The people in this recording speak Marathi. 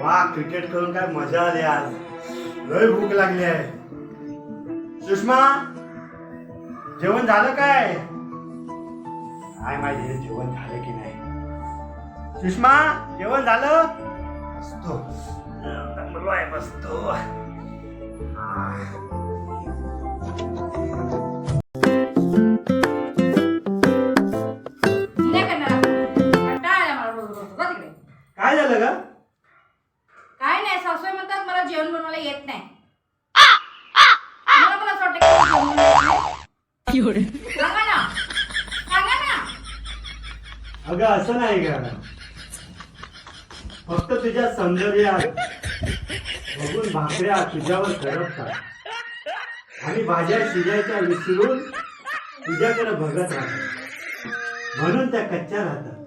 वा क्रिकेट खेळून काय मजा आली आज. लय भूक लागली आहे. सुषमा जेवण झालं काय? काय माहिती जेवण झालं की नाही. सुषमा जेवण झालं? बसतो दमलो आहे बसतो. काय झालं ग? काय नाही सासूबाई म्हणतात मला जेवण बनवायला येत नाही. तुम्हाला पण असं वाटतं की मला जेवण बनवायला येत नाही? सांगा ना. सांगा ना. अगं असं नाही का फक्त तुझ्या सौंदर्यात बघून भाकऱ्या तुझ्यावर करपतात. आणि भाज्या शिजायच्या विसरून तुझ्याकडे बघत राहतात. म्हणून त्या कच्च्या राहतात.